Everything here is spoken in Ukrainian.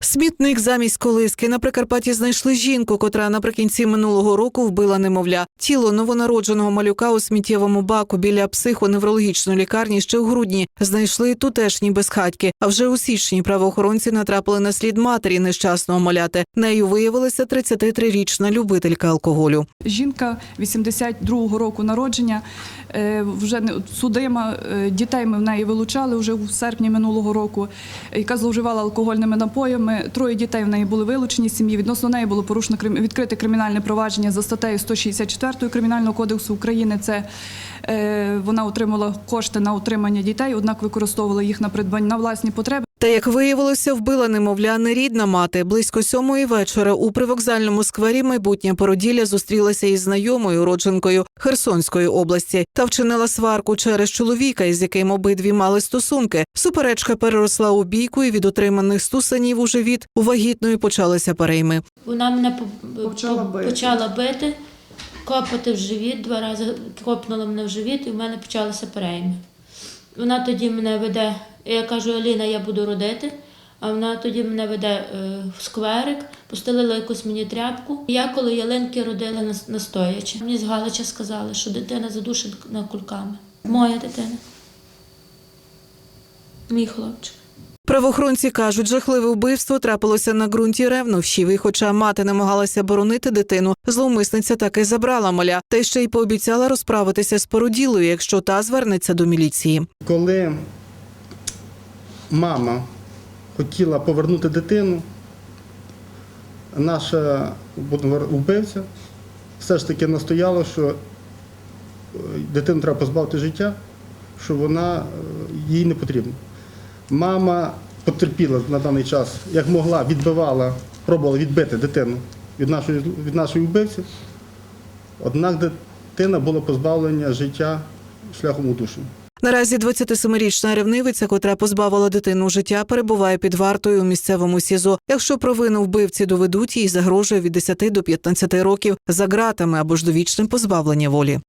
Смітник замість колиски на Прикарпатті знайшли жінку, котра наприкінці минулого року вбила немовля. Тіло новонародженого малюка у сміттєвому баку біля психоневрологічної лікарні ще у грудні знайшли тутешні безхатьки. А вже у січні правоохоронці натрапили на слід матері нещасного маляти. Нею виявилася 33-річна любителька алкоголю. Жінка 82-го року народження, е, вже судима, е, дітей ми в неї вилучали вже у серпні минулого року, яка зловживала алкогольними напоями. Троє дітей в неї були вилучені з сім'ї. Відносно неї було порушено відкрите кримінальне провадження за статтею 164 Кримінального кодексу України. Це е, вона отримала кошти на утримання дітей, однак використовувала їх на придбання на власні потреби. Та як виявилося, вбила немовля не рідна мати. Близько сьомої вечора у привокзальному сквері майбутня породілля зустрілася із знайомою уродженкою Херсонської області та вчинила сварку через чоловіка, із яким обидві мали стосунки. Суперечка переросла у бійку, і від отриманих стусанів у живіт у вагітної почалися перейми. Вона мене Почала бити. почала бити, копати в живіт, два рази копнула мене в живіт, і в мене почалися перейми. Вона тоді мене веде, я кажу, Аліна, я буду родити. А вона тоді мене веде е, в скверик, постелила якусь мені тряпку. Я коли ялинки родила нас- настоячи. Мені з Галича сказали, що дитина задушена кульками. Моя дитина. Мій хлопчик. Правоохоронці кажуть, жахливе вбивство трапилося на ґрунті ревнощів. І хоча мати намагалася боронити дитину, зловмисниця таки забрала маля, та ще й пообіцяла розправитися з породілою, якщо та звернеться до міліції. Коли мама хотіла повернути дитину, наша вбивця все ж таки настояла, що е, дитину треба позбавити життя, що вона е, їй не потрібна. Мама потерпіла на даний час, як могла, відбивала, пробувала відбити дитину від нашої, від нашої вбивці, однак дитина була позбавлена життя шляхом удушення. Наразі 27-річна ревнивиця, котра позбавила дитину життя, перебуває під вартою у місцевому СІЗО. Якщо провину вбивці доведуть, їй загрожує від 10 до 15 років за ґратами або ж довічним позбавлення волі.